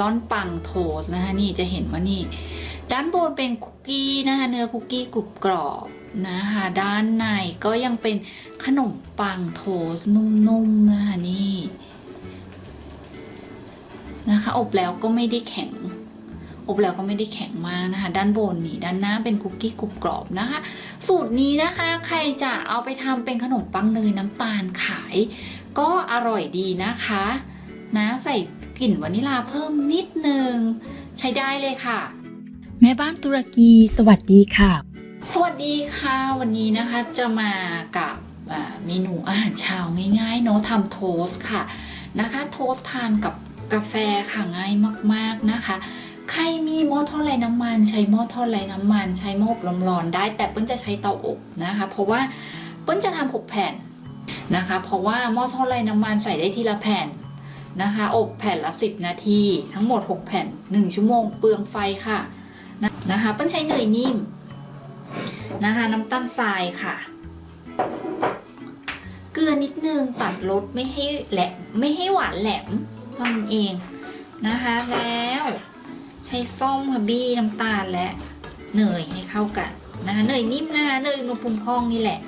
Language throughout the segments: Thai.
ลอนปังโทสนะคะนี่จะเห็นว่านี่ด้านบนเป็นคุกกี้นะคะเนื้อคุกกี้กรุบกรอบนะคะด้านในก็ยังเป็นขนมปังโทสนุ่มๆนะคะนี่นะคะอบแล้วก็ไม่ได้แข็ง อบแล้วก็ไม่ได้แข็งมากนะคะ ด้านบนนี่ด้านหน้าเป็นคุกกี้กรุบกรอบนะคะ สูตรนี้นะคะใครจะเอาไปทำเป็นขนมปังเนยน้ำตาลขาย ก็อร่อยดีนะคะ นะใส่ กลิ่นวานิลาเพิ่มนิดนึง ใช้ได้เลยค่ะ แม่บ้านตุรกีสวัสดีค่ะ สวัสดีค่ะ วันนี้นะคะจะมากับอ่าเมนูอาหารเช้าง่ายๆเนาะทำโทสต์ค่ะนะคะ โทสต์ทานกับกาแฟค่ะง่ายมากๆนะคะ ใครมีหม้อทอดไร้น้ำมัน ใช้หม้อทอดไร้น้ำมัน ใช้หม้ออบลมร้อนได้ แต่เปิ้ลจะใช้เตาอบนะคะ เพราะว่าเปิ้ลจะทำหกแผ่นนะคะ เพราะว่าหม้อทอดไร้น้ำมันใส่ได้ทีละแผ่น นะคะอบแผ่นละ 10 นาที ทั้งหมด 6 แผ่น 1 ชั่วโมงเปลืองไฟค่ะนะคะเปิ้ลใช้เนยนิ่มนะคะน้ำตาลทรายค่ะ เกลือนิดนึงตัดรสไม่ให้แหลมไม่ให้หวานแหลมเท่านั้นเองนะคะแล้วใช้ส้มค่ะบี้น้ำตาลและเนยให้เข้ากันนะคะเนยนิ่มนะคะเนยอุณหภูมิห้องนี่แหละ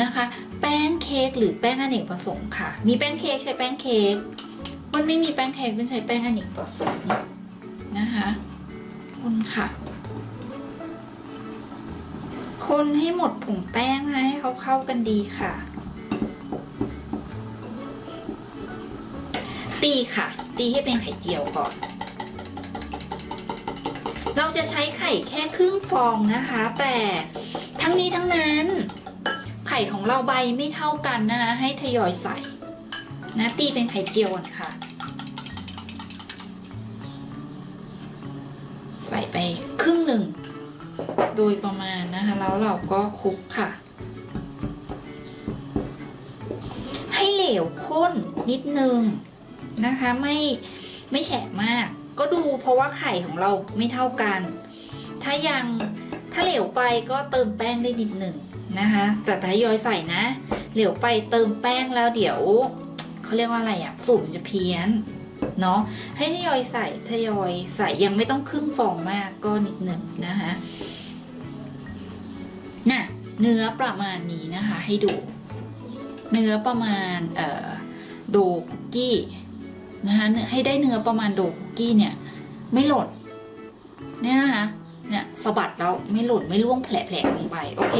นะคะ แป้งเค้กหรือแป้งอเนกประสงค์ค่ะ มีแป้งเค้กใช้แป้งเค้กมันไม่มีแป้งเค้กมันใช้แป้งอเนกประสงค์นะคะคนค่ะ คนให้หมดผงแป้งนะให้เขาเข้ากันดีค่ะตีค่ะ ตีให้เป็นไข่เจียวก่อน เราจะใช้ไข่แค่ครึ่งฟองนะคะ แต่ทั้งนี้ทั้งนั้น ไข่ของเราใบไม่เท่ากันนะคะให้ทยอยใส่นะตีเป็นไข่เจียวก่อนค่ะใส่ไปครึ่งหนึ่ง โดยประมาณนะคะ แล้วเราก็คลุกค่ะ ให้เหลวข้นนิดนึงนะคะ ไม่ไม่แฉะมาก ก็ดูเพราะว่าไข่ของเราไม่เท่ากัน ถ้ายังถ้าเหลวไปก็เติมแป้งได้นิดหนึ่ง นะคะแต่ถ้ายอยใส่นะ เหลวไปเติมแป้งแล้วเดี๋ยวเขาเรียกว่าอะไรอะสูตรมันจะเพี้ยนเนาะให้ทยอยใส่ทยอยใส่ยังไม่ต้องครึ่งฟองมากก็นิดหนึ่งนะคะน่ะเนื้อประมาณนี้นะคะ ให้ดู เนื้อประมาณเอ่อโดคุกกี้นะคะให้ได้เนื้อประมาณโดคุกกี้เนี่ย ไม่หล่นเนี่ยนะคะเนี่ยสะบัดแล้วไม่หล่นไม่ร่วงแผลๆลงไป โอเค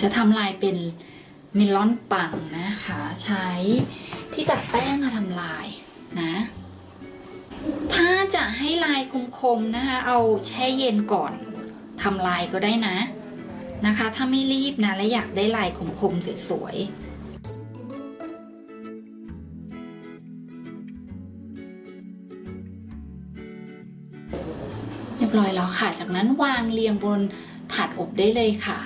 จะทำลายเป็นเมลอนปังนะคะ ใช้ที่ตัดแป้งมาทำลายนะ ถ้าจะให้ลายคมๆนะคะ เอาแช่เย็นก่อนทำลายก็ได้นะนะคะ ถ้าไม่รีบนะ และอยากได้ลายคมๆสวยๆเรียบร้อยแล้วค่ะ จากนั้นวางเรียงบนถาดอบได้เลยค่ะ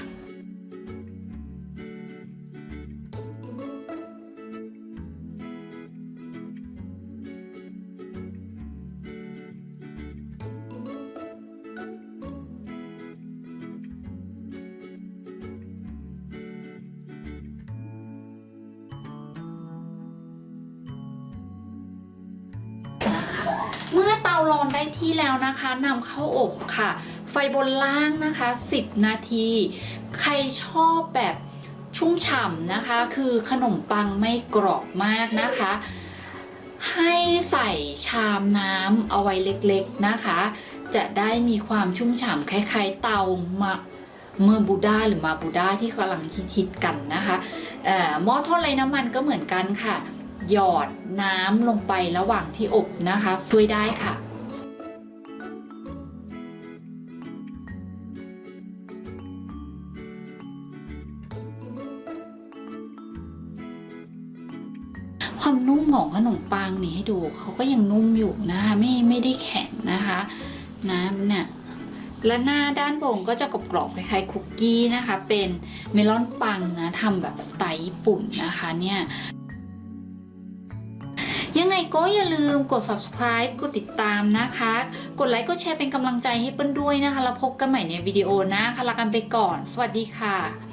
เตาร้อนได้ที่แล้วนะคะนำเข้าอบค่ะ ไฟบนล่างนะคะ 10 นาที ใครชอบแบบชุ่มฉ่ำนะคะ คือขนมปังไม่กรอบมากนะคะ ให้ใส่ชามน้ำเอาไว้เล็กๆนะคะ จะได้มีความชุ่มฉ่ำคล้ายๆเตามาเมอร์บูดาหรือมาบูดาที่กำลังฮิตๆกันนะคะหม้อทอดไร้น้ำมันก็เหมือนกันค่ะ หยอดน้ำลงไประหว่างที่อบนะคะช่วยได้ค่ะความนุ่มของขนมปังนี่ให้ดูเขาก็ยังนุ่มอยู่นะคะไม่ไม่ได้แข็งนะคะ น้ำเนี่ยและหน้าด้านบนก็จะกรอบๆคล้ายๆคุกกี้นะคะ เป็นเมลอนปังนะทำแบบสไตล์ญี่ปุ่นนะคะเนี่ย ยังไงก็อย่าลืมกด subscribe กดติดตามนะคะ กดไลค์กดแชร์เป็นกำลังใจให้เปิ้ลด้วยนะคะ แล้วพบกันใหม่ในวิดีโอหน้าคะลากันไปก่อน สวัสดีค่ะ